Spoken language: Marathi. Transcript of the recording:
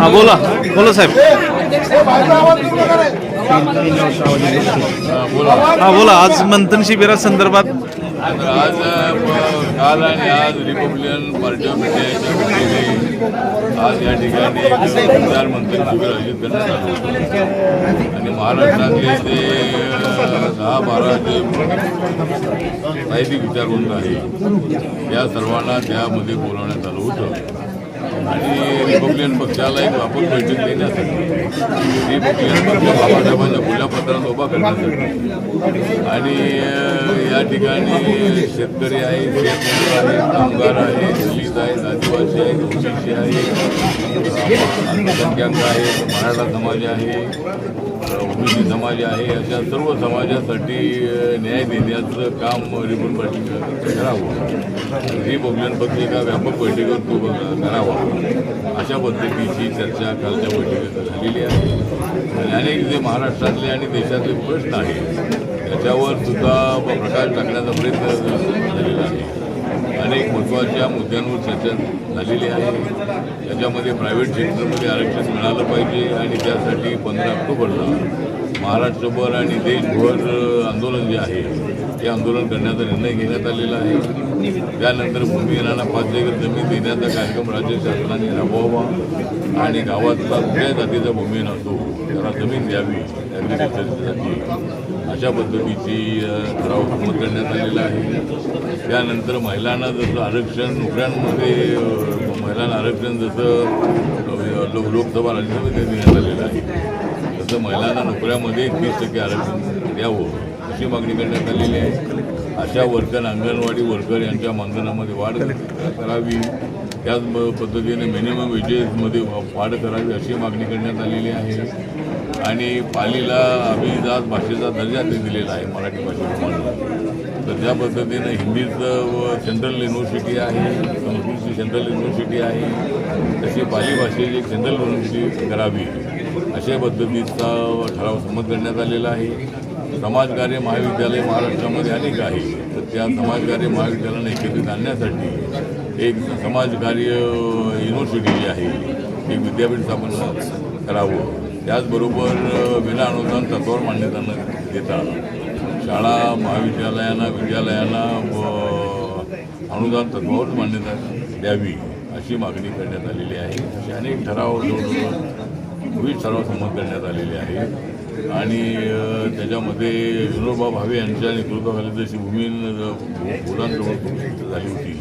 हा बोला. बोला साहेब. हा बोला. आज मंथन शिबिरासंदर्भात तर आज काल आणि आज रिपब्लिकन पार्टी ऑफ इंडियाच्या वतीने आज या ठिकाणी एक मंथन शिबिर आयोजित करण्यात आलं होतं. आणि महाराष्ट्रातले ते दहा बारा जे साहित्यिक विचारवंत आहे या सर्वांना त्यामध्ये बोलावण्यात आलं होतं. आणि रिपब्लिकन पक्षाला एक व्यापक बैठक देण्यासाठी रिपब्लिकन पक्ष बाबासाहेबांच्या खुल्या पत्रात उभा करण्यासाठी आणि या ठिकाणी शेतकरी आहे शेतमजूर आहे कामगार आहे दलित आहेत आदिवासी आहेत ओबीसी आहे अल्पसंख्याक आहे मराठा समाज आहे ओबीसी समाज आहे अशा सर्व समाजासाठी न्याय देण्याचं काम रिपब्लिकन पार्टी करावं. ही पक्ष पत्रिका व्यापक बैठकीवर तो करावा. अशा पद्धतीची चर्चा कालच्या बैठकीत झालेली आहे. आणि अनेक जे महाराष्ट्रातले आणि देशातले प्रश्न आहेत त्याच्यावर सुद्धा प्रकाश टाकण्याचा प्रयत्न झालेला आहे. अनेक महत्त्वाच्या मुद्द्यांवर चर्चा झालेली आहे. त्याच्यामध्ये प्रायव्हेट सेक्टरमध्ये आरक्षण मिळालं पाहिजे आणि त्यासाठी पंधरा ऑक्टोबरला महाराष्ट्रभर आणि देशभर आंदोलन जे आहे ते आंदोलन करण्याचा निर्णय घेण्यात आलेला आहे. त्यानंतर भूमिहीनांना पाच एकर जमीन देण्याचा कार्यक्रम राज्य शासनाने राबवावा आणि गावातला कुठल्या जातीचा भूमिहीन असतो त्याला जमीन द्यावी ॲग्रिकल्चरसाठी अशा पद्धतीची ठराव संमत करण्यात आलेला आहे. त्यानंतर महिलांना जसं आरक्षण नोकऱ्यांमध्ये महिलांना आरक्षण जसं अ, लोकसभा राज्यसभेमध्ये देण्यात आलेलं आहे तसं महिलांना नोकऱ्यामध्ये तीस टक्के आरक्षण द्यावं अशी मागणी करण्यात आलेली आहे. अशा वर्कर अंगणवाडी वर्कर यांच्या मानधनामध्ये वाढ करावी. त्याच पद्धतीने मिनिमम वेजेसमध्ये वाढ करावी अशी मागणी करण्यात आलेली आहे. आणि पालीला अभिजात भाषेचा दर्जा ते दिलेला आहे मराठी भाषेप्रमाणे. ज्या पद्धतीनं हिंदीचं व सेंट्रल युनिव्हर्सिटी आहे संस्कृतची सेंट्रल युनिव्हर्सिटी आहे तशी पाली भाषेची एक सेंट्रल युनिव्हर्सिटी करावी. अशा पद्धतीचा ठराव संमत करण्यात आलेला आहे. समाजकार्य महाविद्यालय महाराष्ट्रामध्ये अनेक आहे. तर त्या समाजकार्य महाविद्यालयाला एकत्रित आणण्यासाठी एक समाजकार्य युनिव्हर्सिटी जी आहे एक विद्यापीठ स्थापन करावं. त्याचबरोबर विना अनुदान तत्वावर मान्यता न देता शाळा महाविद्यालयांना विद्यालयांना व अनुदान तत्वावर मान्यता द्यावी अशी मागणी करण्यात आलेली आहे. असे अनेक ठराव जवळजवळ वीस ठराव संमत करण्यात आलेले आहेत. आणि त्याच्यामध्ये विनोबा भावे यांच्या नेतृत्वाखाली जशी भूमी बोलांजवळ झाली होती